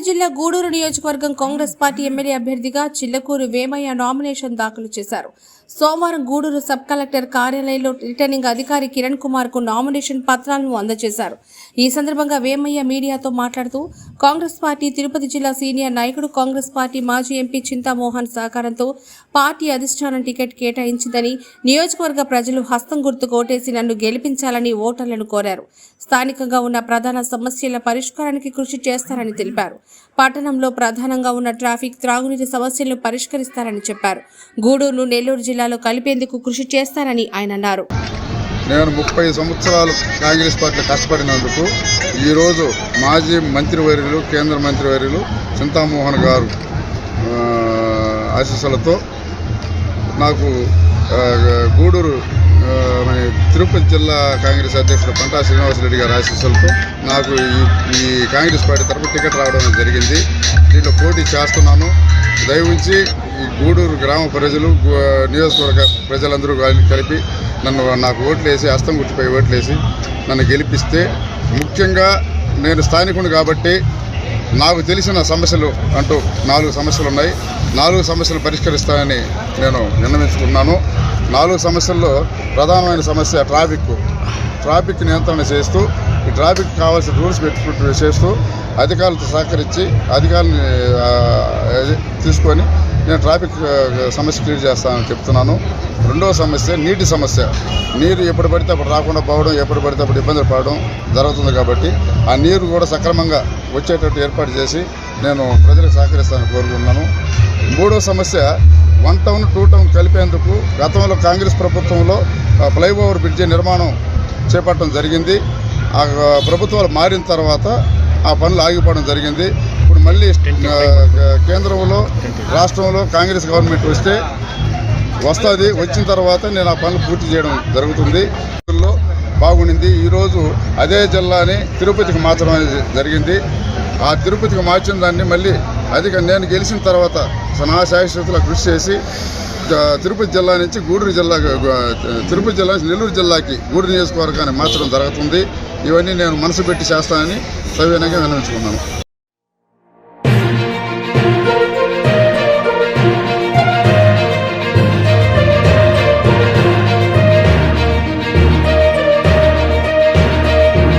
జిల్లా గూడూరు నియోజకవర్గం Congress party MLA అభ్యర్థిగా చిల్లకూరు వేమయ్య నామినేషన్ దాఖలు చేశారు. సోమవారం గూడూరు సబ్ కలెక్టర్ కార్యాలయంలో రిటర్నింగ్ అధికారి కిరణ్ కుమార్కు నామినేషన్ పత్రాలను అందజేశారు. ఈ సందర్భంగా వేమయ్య మీడియాతో మాట్లాడుతూ కాంగ్రెస్ పార్టీ తిరుపతి జిల్లా సీనియర్ నాయకుడు కాంగ్రెస్ పార్టీ మాజీ ఎంపీ చింతామోహన్ సహకారంతో పార్టీ అధిష్టానం టికెట్ కేటాయించిందని నియోజకవర్గ ప్రజలు హస్తం గుర్తు కోటేసి నన్ను గెలిపించాలని ఓటర్లను కోరారు. స్థానికంగా ఉన్న ప్రధాన సమస్యల పరిష్కారానికి కృషి చేస్తారని తెలిపారు. పట్టణంలో ప్రధానంగా ఉన్న ట్రాఫిక్ త్రాగునీటి సమస్యలను పరిష్కరిస్తారని చెప్పారు. గూడూరును నెల్లూరు జిల్లాలో కలిపేందుకు కృషి చేస్తారని ఆయన అన్నారు. నేను ముప్పై సంవత్సరాలు కాంగ్రెస్ పార్టీలో కష్టపడినందుకు ఈరోజు మాజీ మంత్రివర్యులు కేంద్ర మంత్రివర్యులు చింతామోహన్ గారు ఆశీస్సులతో నాకు గూడూరు తిరుపతి జిల్లా కాంగ్రెస్ అధ్యక్షుడు పంటా శ్రీనివాసరెడ్డి గారి ఆశీస్సులతో నాకు ఈ ఈ కాంగ్రెస్ పార్టీ తరపు టికెట్ రావడం జరిగింది. దీంట్లో పోటీ చేస్తున్నాను. దయవుంచి ఈ గూడూరు గ్రామ ప్రజలు నియోజకవర్గ ప్రజలందరూ కలిపి నన్ను నాకు ఓట్లు వేసి హస్తం గుర్తుపై ఓట్లు వేసి నన్ను గెలిపిస్తే ముఖ్యంగా నేను స్థానికుడు కాబట్టి నాకు తెలిసిన సమస్యలు అంటూ నాలుగు సమస్యలు ఉన్నాయి. నాలుగు సమస్యలు పరిష్కరిస్తానని నేను నిర్ణయించుకున్నాను. నాలుగు సమస్యల్లో ప్రధానమైన సమస్య ట్రాఫిక్. ట్రాఫిక్ నియంత్రణ చేస్తూ ఈ ట్రాఫిక్ కావాల్సిన రూల్స్ పెట్టుకుంటూ చేస్తూ అధికారులతో సహకరించి అధికారులని తీసుకొని నేను ట్రాఫిక్ సమస్య క్లియర్ చేస్తానని చెప్తున్నాను. రెండవ సమస్య నీటి సమస్య. నీరు ఎప్పుడు పడితే అప్పుడు రాకుండా పోవడం ఎప్పుడు పడితే అప్పుడు ఇబ్బందులు పడడం జరుగుతుంది కాబట్టి ఆ నీరు కూడా సక్రమంగా వచ్చేటట్టు ఏర్పాటు చేసి నేను ప్రజలకు సహకరిస్తానని కోరుకుంటున్నాను. మూడో సమస్య వన్ టౌన్ టూ టౌన్ కలిపేందుకు గతంలో కాంగ్రెస్ ప్రభుత్వంలో ఫ్లైఓవర్ బ్రిడ్జి నిర్మాణం చేపట్టడం జరిగింది. ఆ ప్రభుత్వాలు మారిన తర్వాత ఆ పనులు ఆగిపోవడం జరిగింది. మళ్ళీ కేంద్రంలో రాష్ట్రంలో కాంగ్రెస్ గవర్నమెంట్ వస్తే వస్తుంది వచ్చిన తర్వాత నేను ఆ పనులు పూర్తి చేయడం జరుగుతుంది. బాగుండింది. ఈరోజు అదే జిల్లాని తిరుపతికి మార్చడం అనేది జరిగింది. ఆ తిరుపతికి మార్చిన దాన్ని మళ్ళీ అధిక నేను గెలిచిన తర్వాత నా శాశ్వతలో కృషి చేసి తిరుపతి జిల్లా నుంచి గూడూరు జిల్లా తిరుపతి జిల్లా నుంచి నెల్లూరు జిల్లాకి గూడూరు నియోజకవర్గాన్ని మార్చడం జరుగుతుంది. ఇవన్నీ నేను మనసు పెట్టి చేస్తానని సవినయంగా విన్నవించుకున్నాను.